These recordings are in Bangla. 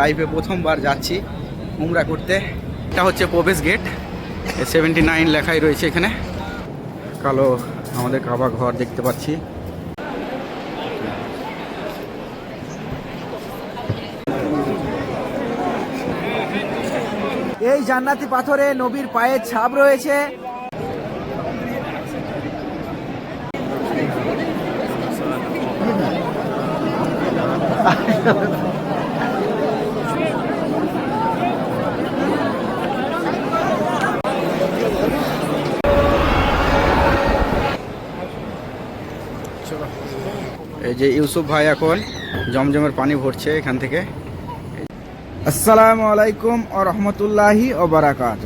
লাইফে প্রথমবার যাচ্ছি উমরা করতে। এটা হচ্ছে প্রবেশ গেট সেভেন্টি নাইন লেখাই রয়েছে এখানে। কালো আমাদের কাবা ঘর দেখতে পাচ্ছি। এই জান্নাতি পাথরে নবীর পায়ের ছাপ রয়েছে এই যে ইউসুফ ভাই এখন জমজমের পানি ভরছে এখান থেকে। আসসালামু আলাইকুম ও রহমতুল্লাহি ও বারাকাত।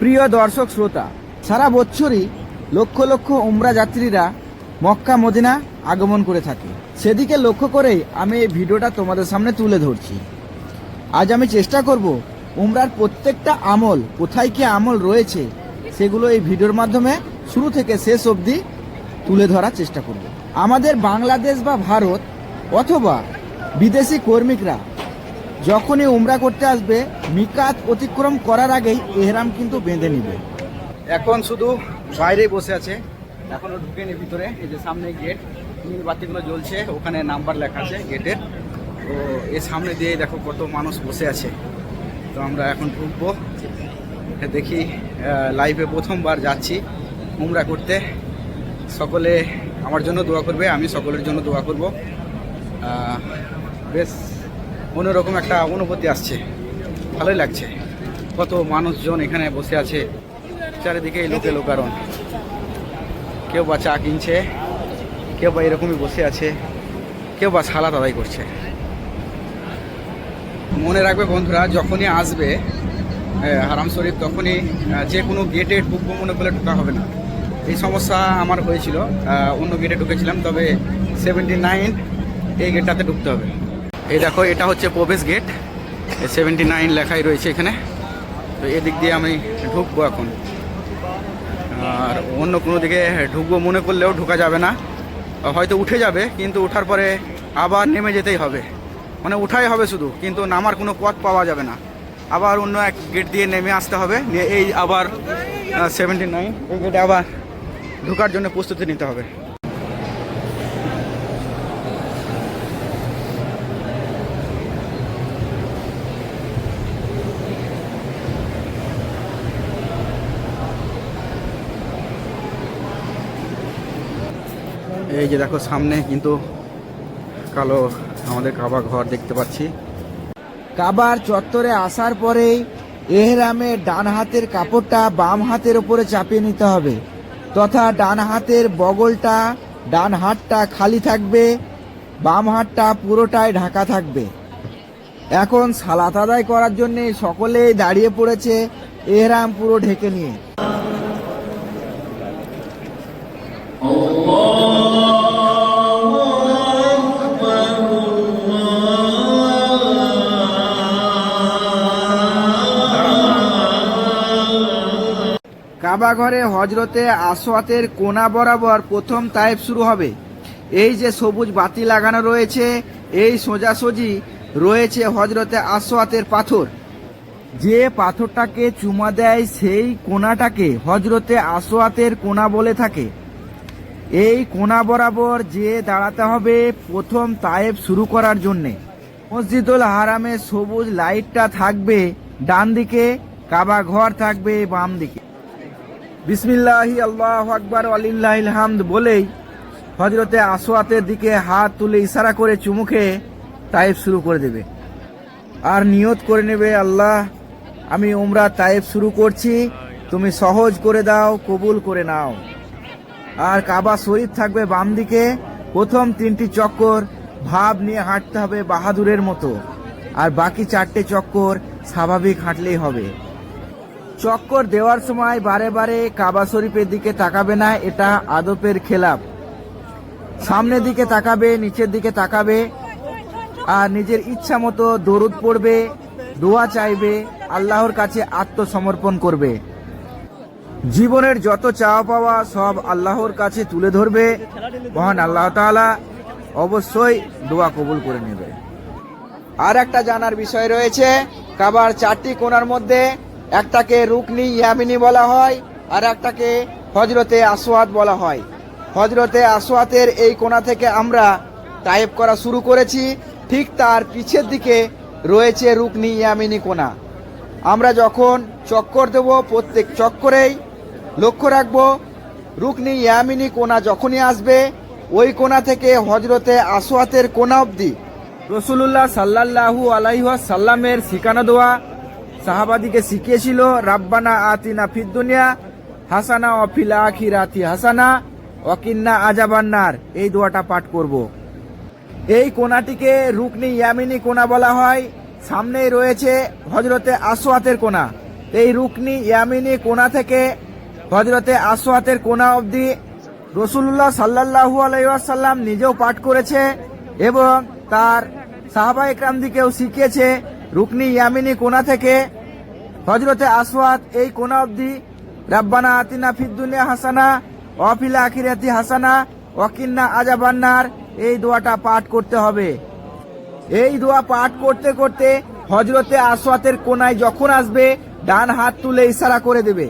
প্রিয় দর্শক শ্রোতা, সারা বছরই লক্ষ লক্ষ উমরা যাত্রীরা মক্কা, মদিনা আগমন করে থাকে। সেদিকে লক্ষ্য করেই আমি এই ভিডিওটা তোমাদের সামনে তুলে ধরছি। আজ আমি চেষ্টা করব উমরার প্রত্যেকটা আমল, কোথায় কি আমল রয়েছে, সেগুলো এই ভিডিওর মাধ্যমে শুরু থেকে শেষ অবধি তুলে ধরার চেষ্টা করব। আমাদের বাংলাদেশ বা ভারত অথবা বিদেশি কর্মিকরা যখনই উমরা করতে আসবে, মিকাত অতিক্রম করার আগেই এহরাম কিন্তু বেঁধে নিবে। এখন শুধু বাইরে বসে আছে। এখনও ঢুকেনি ভিতরে, এই যে সামনে গেট নীল বাতিগুলো জ্বলছে, ওখানে নাম্বার লেখা আছে গেটের তো এর সামনে দিয়ে দেখো কত মানুষ বসে আছে। তো আমরা এখন ঢুকবো দেখি লাইভে প্রথমবার যাচ্ছি উমরা করতে। সকলে আমার জন্য দোয়া করবে, আমি সকলের জন্য দোয়া করব। বেশ, অন্যরকম একটা অনুভূতি আসছে। ভালোই লাগছে। কত মানুষজন এখানে বসে আছে, চারিদিকে লোকে লোকারণ। কেউ বা চা কিনছে, কেউ বা এরকমই বসে আছে, কেউ বা সালাদ আদায় করছে। মনে রাখবে বন্ধুরা, যখনই আসবে হারাম শরীফ, তখনই যে কোনো গেটে ঢুকবো মনে করলে ঢোকা হবে না। এই সমস্যা আমার হয়েছিল অন্য গেটে ঢুকেছিলাম, তবে সেভেন্টি নাইন এই গেটটাতে ঢুকতে হবে। এই দেখো, এটা হচ্ছে প্রবেশ গেট সেভেন্টি নাইন লেখাই রয়েছে এখানে। তো এদিক দিয়ে আমি ঢুকবো এখন। আর অন্য কোনো দিকে ঢুকবো মনে করলেও ঢোকা যাবে না। হয়তো উঠে যাবে, কিন্তু ওঠার পরে আবার নেমে যেতেই হবে। মানে উঠাই হবে শুধু, কিন্তু নামার কোনো পথ পাওয়া যাবে না। আবার অন্য এক গেট দিয়ে নেমে আসতে হবে। এই আবার সেভেন্টি নাইন এই গেটে আবার ঢোকার জন্য প্রস্তুতি নিতে হবে। এই যে দেখো সামনে কিন্তু কালো আমাদের কাবা ঘর দেখতে পাচ্ছি। কাবার চত্বরে আসার পরেই এহরামে ডান হাতের কাপড়টা বাম হাতের উপরে চাপিয়ে নিতে হবে। তথা ডান হাতের বগলটা, ডান হাতটা খালি থাকবে, বাম হাতটা পুরোটাই ঢাকা থাকবে। এখন সালাত আদায় করার জন্যে সকলেই দাঁড়িয়ে পড়েছে, এহরাম পুরো ঢেকে নিয়ে। কাবা ঘরে হজরতে আসওয়াতের কোনা বরাবর প্রথম তায়েব শুরু হবে। এই যে সবুজ বাতি লাগানো রয়েছে, এই সোজাসুজি রয়েছে হজরতে আসওয়াতের পাথর। যে পাথরটাকে চুমা দেয় সেই কোনাটাকে হজরতে আসওয়াতের কোনা বলে থাকে। এই কোনা বরাবর যে দাঁড়াতে হবে প্রথম তায়েব শুরু করার জন্যে। মসজিদুল হারামে সবুজ লাইটটা থাকবে ডান দিকে কাবা ঘর থাকবে বাম দিকে বিসমিল্লাহি আল্লাহ আকবর আলিল্লাহ হামদ বলেই হজরতে আসোয়াতের দিকে হাত তুলে ইশারা করে চুমুখে তাইফ শুরু করে দেবে। আর নিয়ত করে নেবে, আল্লাহ, আমি উমরা তাইফ শুরু করছি, তুমি সহজ করে দাও, কবুল করে নাও। আর কাবা শরীফ থাকবে বাম দিকে, প্রথম তিনটি চক্কর ভাব নিয়ে হাঁটতে হবে বাহাদুরের মতো। আর বাকি চারটে চক্কর স্বাভাবিক হাঁটলেই হবে। চক্কর দেওয়ার সময় বারে বারে কাবা শরীফের দিকে তাকাবে না, এটা আদপের খেলাপ। সামনের দিকে তাকাবে, নিচের দিকে তাকাবে, আর নিজের ইচ্ছা মতো দরুদ পড়বে, দোয়া চাইবে, আল্লাহর কাছে আত্মসমর্পণ করবে। জীবনের যত চাওয়া পাওয়া সব আল্লাহর কাছে তুলে ধরবে। মহান আল্লাহ তাআলা অবশ্যই দোয়া কবুল করে নেবে। আর একটা জানার বিষয় রয়েছে, কাবার চারটি কোণার মধ্যে একটাকে রুকনি ইয়ামিনী বলা হয়, আর একটাকে হজরতে আসওয়াত বলা হয়। হজরতে আসওয়াতের এই কোণা থেকে আমরা টাইপ করা শুরু করেছি, ঠিক তার পিছের দিকে রয়েছে রুকনি ইয়ামিনী কোণা। আমরা যখন চক্কর দেব প্রত্যেক চক্করেই, লক্ষ্য রাখব, রুকনি ইয়ামিনী কোণা যখনই আসবে, ওই কোণা থেকে হজরতে আসওয়াতের কোণা অবধি। রসুল্লাহ সাল্লাল্লাহু আলাইসাল্লামের শিকানো দোয়া সাহাবাদিকে শিখিয়েছিল, রাব্বানা আতিনা ফিদ দুনিয়া হাসানা অফিল আখিরাতি হাসানা অকিন্না আজাবান্নার এই দোয়াটা পাঠ করব। এই কোনাটিকে রুকনি ইয়ামিনী কোনা বলা হয়। সামনেই রয়েছে হজরতে আসওয়াতের কোনা। এই রুকনি ইয়ামিনী কোনা থেকে হজরতে আসওয়াতের কোনা অবধি রসুল্লাহ সাল্লাহু আলাইসাল্লাম নিজেও পাঠ করেছে এবং তার সাহাবা একরামদিকেও শিখিয়েছে। রুকনি ইয়ামিনী কোনা থেকে হজরতে আসওয়াত এই কোনা অবধি রাব্বানা আতিনা ফিদ্দুনিয়া হাসানা অফিলা আখিরাতি হাসানা ওয়াকিন্না আজাবান্নার এই দোয়াটা পাঠ করতে হবে। এই দোয়া পাঠ করতে করতে হজরতে আসওয়াতের কোনায় যখন আসবে, ডান হাত তুলে ইশারা করে দেবে।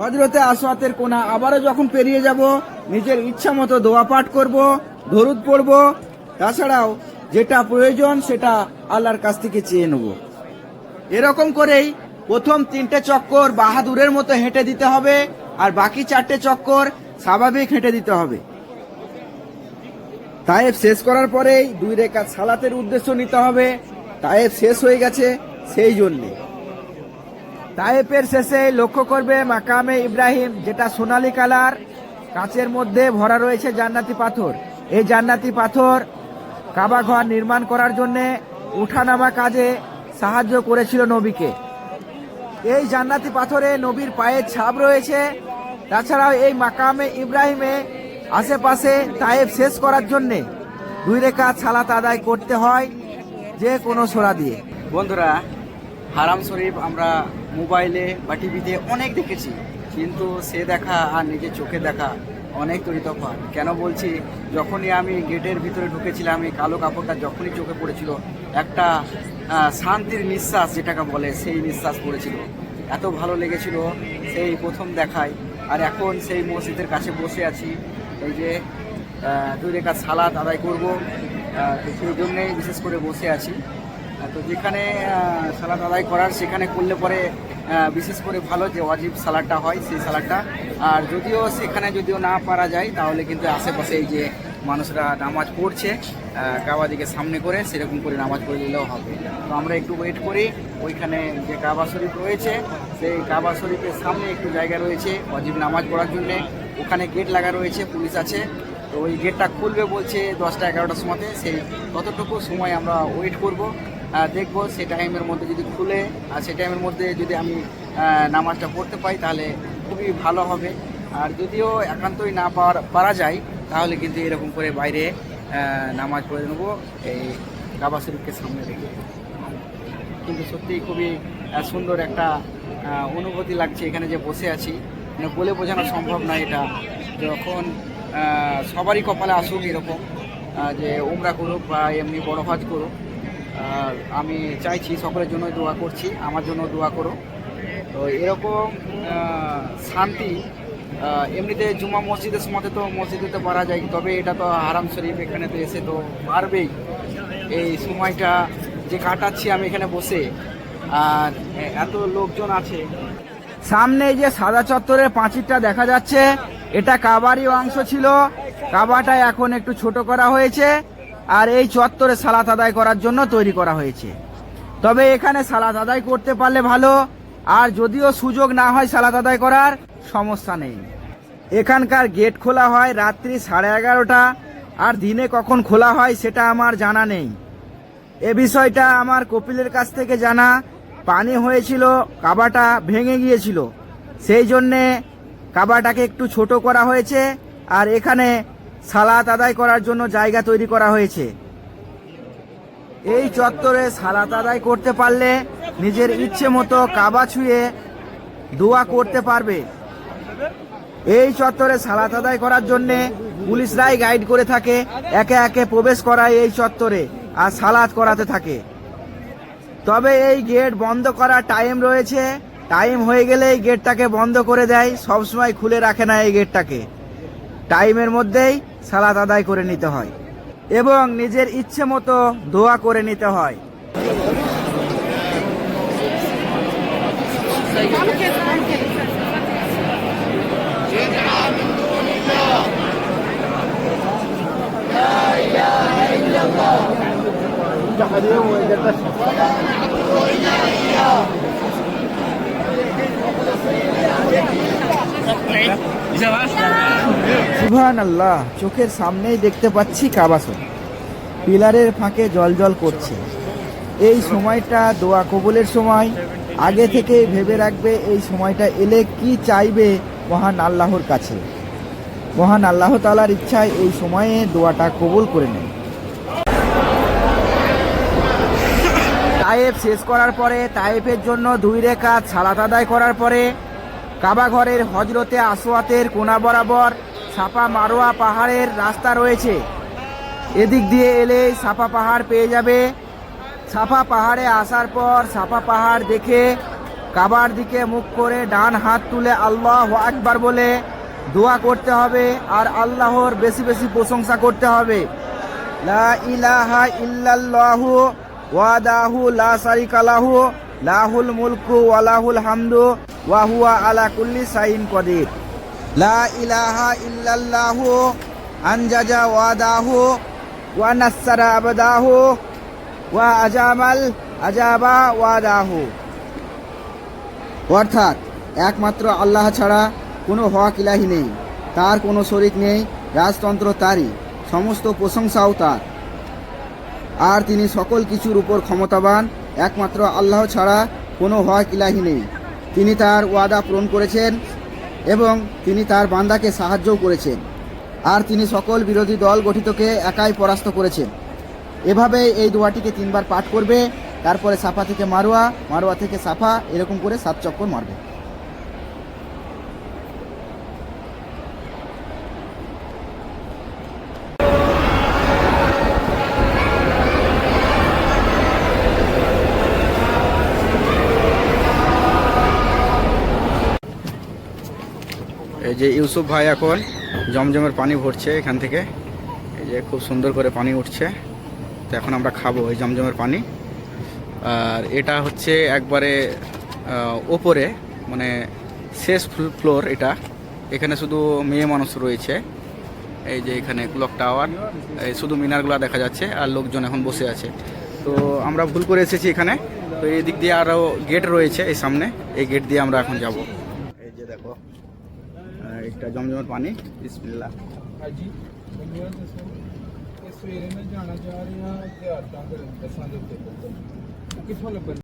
হজরতে আসওয়াতের কোনা আবারও যখন পেরিয়ে যাব, নিজের ইচ্ছা মতো দোয়া পাঠ করব, দরুদ পড়ব। তাছাড়াও যেটা প্রয়োজন সেটা আল্লাহর কাছ থেকে চেয়ে নেব। এরকম করেই প্রথম তিনটে চক্কর বাহাদুরের মতো হেঁটে দিতে হবে আর বাকি চারটে চক্কর স্বাভাবিক হেঁটে দিতে হবে। তায়েব শেষ করার পরেই দুই রেখা সালাতের উদ্দেশ্য নিতে হবে। তায়েব শেষ হয়ে গেছে সেই জন্যে। তায়েপের শেষে লক্ষ্য করবে মাকামে ইব্রাহিম, যেটা সোনালী কালার। কাঁচের মধ্যে ভরা রয়েছে জান্নাতি পাথর। এই জান্নাতি পাথর কাবা ঘর নির্মাণ করার জন্য উঠানামা কাজে সাহায্য করেছিল নবীকে। এই জান্নাতি পাথরে নবীর পায়ের ছাপ রয়েছে। তাছাড়াও এই মাকামে ইব্রাহিমে আশেপাশে তায়েব শেষ করার জন্যে দুই রেখা ছালাত আদায় করতে হয় যে কোনো সোরা দিয়ে। বন্ধুরা, হারাম শরীফ আমরা মোবাইলে বা টিভিতে অনেক দেখেছি, কিন্তু সে দেখা আর নিজের চোখে দেখা অনেক তৈরি তফাৎ কেন বলছি? যখনই আমি গেটের ভিতরে ঢুকেছিলাম, এই কালো কাপড়টা যখনই চোখে পড়েছিল, একটা শান্তির নিঃশ্বাস যেটাকে বলে, সেই নিঃশ্বাস পড়েছিল। এত ভালো লেগেছিল সেই প্রথম দেখায়। আর এখন সেই মসজিদের কাছে বসে আছি। এই যে দুই রেখা সালাদ আদায় করব। সেই জন্যেই বিশেষ করে বসে আছি। তো যেখানে সালাদ আদায় করার সেখানে করলে পরে বিশেষ করে ভালো যে ওয়াজিব সালাডটা হয় সেই সালাডটা আর যদিও সেখানে যদিও না পারা যায় তাহলে কিন্তু আশেপাশে যে মানুষরা নামাজ পড়ছে আহ, কাবা দিকে সামনে করে সেরকম করে নামাজ পড়ে দিলেও হবে। তো আমরা একটু ওয়েট করি ওইখানে যে কাবা শরীফ রয়েছে সেই কাবা শরীফের সামনে একটু জায়গা রয়েছে অজিব নামাজ পড়ার জন্যে। ওখানে গেট লাগা রয়েছে পুলিশ আছে। তো ওই গেটটা খুলবে বলছে দশটা এগারোটার সময়তে সেই ততটুকু সময় আমরা ওয়েট করব। দেখব সেই টাইমের মধ্যে যদি খুলে, আর সেই টাইমের মধ্যে যদি আমি নামাজটা পড়তে পাই, তাহলে খুবই ভালো হবে। আর যদিও একান্তই না পাওয়ার, পারা যায়, তাহলে কিন্তু এরকম করে বাইরে নামাজ পড়ে নেব, এই কাবা শরীফকে সামনে রেখে। কিন্তু সত্যিই খুবই সুন্দর একটা অনুভূতি লাগছে এখানে যে বসে আছি। মানে বলে বোঝানো সম্ভব নয় এটা। যখন সবারই কপালে আসুক এরকম যে উমরা করুক বা এমনি বড় হজ করুক আমি চাইছি সকলের জন্য দোয়া করছি, আমার জন্য দোয়া করো। তো এরকম শান্তি এমনিতে জুমা মসজিদের সময় তো মসজিদে তো পারা যায়, তবে এটা তো আরাম শরীফ, এখানে তো এসে তো পারবেই। এই সময়টা যে কাটাচ্ছি আমি এখানে বসে, আর এত লোকজন আছে। সামনে যে সাদা চত্বরের পাঁচিরটা দেখা যাচ্ছে, এটা কাবারই অংশ ছিল কাবাটা এখন একটু ছোট করা হয়েছে। আর এই চত্বরে সালাত আদায় করার জন্য তৈরি করা হয়েছে। তবে এখানে সালাত আদায় করতে পারলে ভালো, আর যদিও সুযোগ না হয় সালাত আদায় করার, সমস্যা নেই। এখানকার গেট খোলা হয় রাত্রি সাড়ে এগারোটা, আর দিনে কখন খোলা হয় সেটা আমার জানা নেই। এ বিষয়টা আমার কপিলের কাছ থেকে জানা, পানি হয়েছিল, কাবাটা ভেঙে গিয়েছিল। সেই জন্যে কাবাটাকে একটু ছোট করা হয়েছে, আর এখানে সালাত আদায় করার জন্য জায়গা তৈরি করা হয়েছে। এই চত্বরে সালাত আদায় করতে পারলে নিজের ইচ্ছে মতো কাবা ছুঁয়ে দোয়া করতে পারবে। এই চত্বরে সালাত আদায় করার জন্য পুলিশরাই গাইড করে থাকে, একে একে প্রবেশ করায় এই চত্বরে আর সালাদ করাতে থাকে। তবে এই গেট বন্ধ করার টাইম রয়েছে। টাইম হয়ে গেলে এই গেটটাকে বন্ধ করে দেয়, সবসময় খুলে রাখে না এই গেটটাকে। টাইমের মধ্যেই সালাত আদায় করে নিতে হয় এবং নিজের ইচ্ছে মতো দোয়া করে নিতে হয়। আল্লাহ চোখের সামনেই দেখতে পাচ্ছি কাবাসন পিলারের ফাঁকে জল জল করছে। এই সময়টা দোয়া কবুলের সময়। আগে থেকে ভেবে রাখবে এই সময়টা এলে কি চাইবে মহান আল্লাহর কাছে। মহান আল্লাহ তালার ইচ্ছায় এই সময়ে দোয়াটা কবুল করে নেয় তায়েফ শেষ করার পরে তায়েফের জন্য দুই রেখা সালাত আদায় করার পরে, কাবা ঘরের হজরতে আসোয়াতের কোনা বরাবর সাপা মারোয়া পাহাড়ের রাস্তা রয়েছে। এদিক দিয়ে এলে সাপা পাহাড় পেয়ে যাবে। সাফা পাহাড়ে আসার পর সাপা পাহাড় দেখে কাবার দিকে মুখ করে ডান হাত তুলে আল্লাহ আকবার বলে দোয়া করতে হবে আর আল্লাহর বেশি বেশি প্রশংসা করতে হবে। লা ইলাহা লা লাহুল মুলকু ওয়া লাহুল হামদু ওয়া হুয়া আলা কুল্লি শাইইন কদির। লা ইলাহা ইল্লাল্লাহু আনজাজা ওয়াদাহু ওয়া নাসসারা আবদাহু ওয়া আজামাল আজাবা ওয়াদাহু। অর্থাৎ, একমাত্র আল্লাহ ছাড়া কোনো হক ইলাহি নেই, তার কোনো শরিক নেই, রাজতন্ত্র তারই, সমস্ত প্রশংসাও তার। আর তিনি সকল কিছুর উপর ক্ষমতাবান, একমাত্র আল্লাহ ছাড়া কোনো হক ইলাহি নেই। তিনি তার ওয়াদা পূরণ করেছেন এবং তিনি তার বান্দাকে সাহায্যও করেছেন। আর তিনি সকল বিরোধী দল গঠিতকে একাই পরাস্ত করেছেন। এভাবে এই দোয়াটিকে তিনবার পাঠ করবে। তারপরে সাফা থেকে মারোয়া মারোয়া থেকে সাফা, এরকম করে সাত চক্কর মারবে। এই যে ইউসুফ ভাই এখন জমজমের পানি ভরছে এখান থেকে। এই যে খুব সুন্দর করে পানি উঠছে। তো এখন আমরা খাব এই জমজমের পানি। আর এটা হচ্ছে একবারে ওপরে মানে শেষ ফ্লোর এটা। এখানে শুধু মেয়ে মানুষ রয়েছে। এই যে এখানে ক্লক টাওয়ার, এই শুধু মিনারগুলো দেখা যাচ্ছে আর লোকজন এখন বসে আছে। তো আমরা ভুল করে এসেছি এখানে। তো এই দিক দিয়ে আরও গেট রয়েছে এই সামনে। এই গেট দিয়ে আমরা এখন যাব। এই যে দেখো ਟੇਸਟ ਹੈ ਜਮਜਮਾਟ ਪਾਣੀ, ਬਿਸਮਿਲ੍ਲਾ। ਹਾਂਜੀ, ਬੰਦੂਆ ਦੱਸੋ ਇਸ ਸਵੇਰੇ ਮੈਂ ਜਾਣਾ ਚਾਹ ਰਿਹਾ, ਹਥਿਆਰ ਤਾਂ ਬੱਸਾਂ ਦੇ ਉੱਤੇ। ਉਹ ਕਿੱਥੋਂ ਲੱਭਣ?